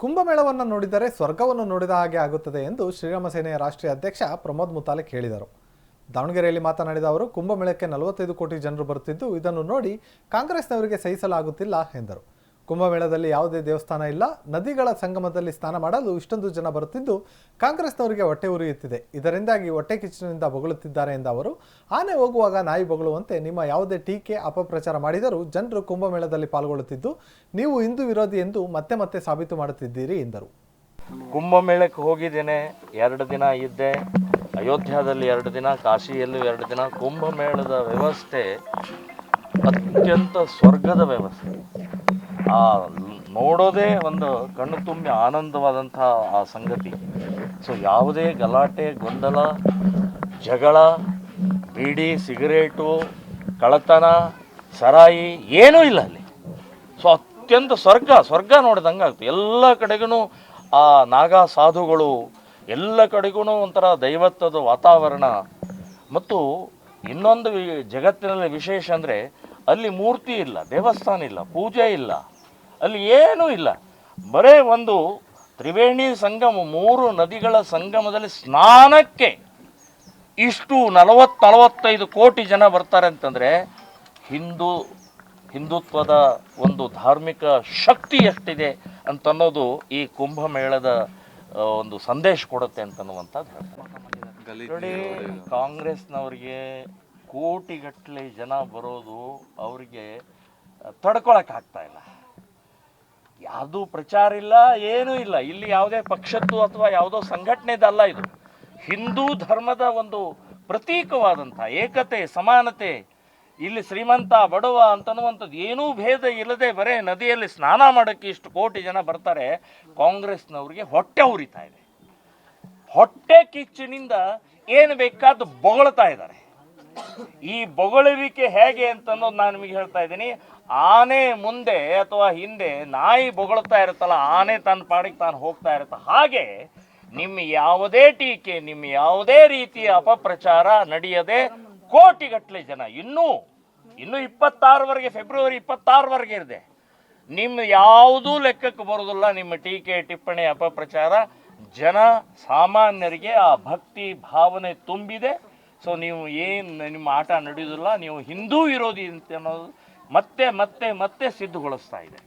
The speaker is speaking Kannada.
ಕುಂಭಮೇಳವನ್ನು ನೋಡಿದರೆ ಸ್ವರ್ಗವನ್ನು ನೋಡಿದ ಹಾಗೆ ಆಗುತ್ತದೆ ಎಂದು ಶ್ರೀರಾಮ ಸೇನೆಯ ರಾಷ್ಟ್ರೀಯ ಅಧ್ಯಕ್ಷ ಪ್ರಮೋದ್ ಮುತಾಲಿಕ್ ಹೇಳಿದರು ದಾವಣಗೆರೆಯಲ್ಲಿ ಮಾತನಾಡಿದ ಅವರು, ಕುಂಭಮೇಳಕ್ಕೆ ನಲವತ್ತೈದು ಕೋಟಿ ಜನರು ಬರುತ್ತಿದ್ದು ಇದನ್ನು ನೋಡಿ ಕಾಂಗ್ರೆಸ್ನವರಿಗೆ ಸಹಿಸಲಾಗುತ್ತಿಲ್ಲ ಎಂದರು. ಕುಂಭಮೇಳದಲ್ಲಿ ಯಾವುದೇ ದೇವಸ್ಥಾನ ಇಲ್ಲ. ನದಿಗಳ ಸಂಗಮದಲ್ಲಿ ಸ್ನಾನ ಮಾಡಲು ಇಷ್ಟೊಂದು ಜನ ಬರುತ್ತಿದ್ದು, ಕಾಂಗ್ರೆಸ್ನವರಿಗೆ ಹೊಟ್ಟೆ ಉರಿಯುತ್ತಿದೆ. ಇದರಿಂದಾಗಿ ಹೊಟ್ಟೆ ಕಿಚ್ಚಿನಿಂದ ಬೊಗಳುತ್ತಿದ್ದಾರೆ ಎಂದ ಅವರು. ಆನೆ ಹೋಗುವಾಗ ನಾಯಿ ಬೊಗಳುವಂತೆ ನಿಮ್ಮ ಯಾವುದೇ ಟೀಕೆ, ಅಪಪ್ರಚಾರ ಮಾಡಿದರೂ ಜನರು ಕುಂಭಮೇಳದಲ್ಲಿ ಪಾಲ್ಗೊಳ್ಳುತ್ತಿದ್ದು, ನೀವು ಹಿಂದೂ ವಿರೋಧಿ ಎಂದು ಮತ್ತೆ ಮತ್ತೆ ಸಾಬೀತು ಮಾಡುತ್ತಿದ್ದೀರಿ ಎಂದರು. ಕುಂಭಮೇಳಕ್ಕೆ ಹೋಗಿದ್ದೇನೆ. ಎರಡು ದಿನ ಇದ್ದೆ. ಅಯೋಧ್ಯಾದಲ್ಲಿ ಎರಡು ದಿನ, ಕಾಶಿಯಲ್ಲೂ ಎರಡು ದಿನ. ಕುಂಭಮೇಳದ ವ್ಯವಸ್ಥೆ ಅತ್ಯಂತ ಸ್ವರ್ಗದ ವ್ಯವಸ್ಥೆ. ಆ ನೋಡೋದೇ ಒಂದು ಕಣ್ಣು ತುಂಬಿ ಆನಂದವಾದಂಥ ಆ ಸಂಗತಿ. ಸೊ ಯಾವುದೇ ಗಲಾಟೆ, ಗೊಂದಲ, ಜಗಳ, ಬೀಡಿ, ಸಿಗರೇಟು ಕಳತನ ಸರಾಯಿ ಏನೂ ಇಲ್ಲ ಅಲ್ಲಿ. ಸೊ ಅತ್ಯಂತ ಸ್ವರ್ಗ ಸ್ವರ್ಗ ನೋಡಿದಂಗೆ ಆಗ್ತದೆ ಎಲ್ಲ ಕಡೆಗೂ ಆ ನಾಗಾ ಸಾಧುಗಳು, ಎಲ್ಲ ಕಡೆಗೂ ಒಂಥರ ದೈವತ್ವದ ವಾತಾವರಣ. ಮತ್ತು ಇನ್ನೊಂದು ಜಗತ್ತಿನಲ್ಲಿ ವಿಶೇಷ ಅಂದರೆ ಅಲ್ಲಿ ಮೂರ್ತಿ ಇಲ್ಲ, ದೇವಸ್ಥಾನ ಇಲ್ಲ, ಪೂಜೆ ಇಲ್ಲ. ಅಲ್ಲಿ ಏನೂ ಇಲ್ಲ. ಬರೇ ಒಂದು ತ್ರಿವೇಣಿ ಸಂಗಮ ಮೂರು ನದಿಗಳ ಸಂಗಮದಲ್ಲಿ ಸ್ನಾನಕ್ಕೆ ಇಷ್ಟು ನಲವತ್ತು ನಲವತ್ತೈದು ಕೋಟಿ ಜನ ಬರ್ತಾರೆ ಅಂತಂದರೆ ಹಿಂದೂ ಹಿಂದುತ್ವದ ಒಂದು ಧಾರ್ಮಿಕ ಶಕ್ತಿ ಎಷ್ಟಿದೆ ಅಂತನ್ನೋದು ಈ ಕುಂಭಮೇಳದ ಒಂದು ಸಂದೇಶ ಕೊಡುತ್ತೆ ಅಂತನ್ನುವಂಥದ್ದು ಹೇಳ್ತಾರೆ. ನೋಡಿ ಕಾಂಗ್ರೆಸ್ನವ್ರಿಗೆ ಕೋಟಿಗಟ್ಟಲೆ ಜನ ಬರೋದು ಅವರಿಗೆ ತಡ್ಕೊಳಕ್ಕಾಗ್ತಾ ಇಲ್ಲ. ಯಾವುದೂ ಪ್ರಚಾರ ಇಲ್ಲ, ಏನೂ ಇಲ್ಲ. ಇಲ್ಲಿ ಯಾವುದೇ ಪಕ್ಷದ್ದು ಅಥವಾ ಯಾವುದೋ ಸಂಘಟನೆದಲ್ಲ ಇದು. ಹಿಂದೂ ಧರ್ಮದ ಒಂದು ಪ್ರತೀಕವಾದಂಥ ಏಕತೆ, ಸಮಾನತೆ, ಇಲ್ಲಿ ಶ್ರೀಮಂತ, ಬಡವ ಅಂತನ್ನುವಂಥದ್ದು ಏನೂ ಭೇದ ಇಲ್ಲದೆ ಬರೇ ನದಿಯಲ್ಲಿ ಸ್ನಾನ ಮಾಡೋಕ್ಕೆ ಇಷ್ಟು ಕೋಟಿ ಜನ ಬರ್ತಾರೆ, ಕಾಂಗ್ರೆಸ್ನವ್ರಿಗೆ ಹೊಟ್ಟೆ ಉರಿತಾ ಇದೆ. ಹೊಟ್ಟೆ ಕಿಚ್ಚಿನಿಂದ ಏನು ಬೇಕಾದ್ದು ಬೊಗಳ್ತಾ ಇದ್ದಾರೆ. ಈ ಬೊಗಳುವಿಕೆ ಹೇಗೆ ಅಂತ ಅನ್ನೋದು ನಾನು ನಿಮಗೆ ಹೇಳ್ತಾ ಇದ್ದೀನಿ. ಆನೆ ಮುಂದೆ ಅಥವಾ ಹಿಂದೆ ನಾಯಿ ಬೊಗಳ್ತಾ ಇರುತ್ತಲ್ಲ, ಆನೆ ತನ್ನ ಪಾಡಿಗೆ ತಾನು ಹೋಗ್ತಾ ಇರುತ್ತೆ. ಹಾಗೆ ನಿಮ್ಮ ಯಾವುದೇ ಟೀಕೆ, ನಿಮ್ಮ ಯಾವುದೇ ರೀತಿಯ ಅಪಪ್ರಚಾರ ನಡೆಯದೆ ಕೋಟಿಗಟ್ಟಲೆ ಜನ, ಇನ್ನೂ ಇನ್ನೂ ಇಪ್ಪತ್ತಾರವರೆಗೆ, ಫೆಬ್ರವರಿ ಇಪ್ಪತ್ತಾರವರೆಗೆ ಇದೆ ನಿಮ್ಮ ಯಾವುದೂ ಲೆಕ್ಕಕ್ಕೆ ಬರೋದಿಲ್ಲ ನಿಮ್ಮ ಟೀಕೆ, ಟಿಪ್ಪಣಿ, ಅಪಪ್ರಚಾರ. ಜನ ಸಾಮಾನ್ಯರಿಗೆ ಆ ಭಕ್ತಿ, ಭಾವನೆ ತುಂಬಿದೆ. ಸೊ ನೀವು ಏನು ನಿಮ್ಮ ಆಟ ನಡೆಯೋದಿಲ್ಲ, ನೀವು ಹಿಂದೂ ವಿರೋಧಿ ಅಂತ ಅನ್ನೋದು ಮತ್ತೆ ಮತ್ತೆ ಮತ್ತೆ ಸಿದ್ಧಗೊಳಿಸ್ತಾ ಇದೆ.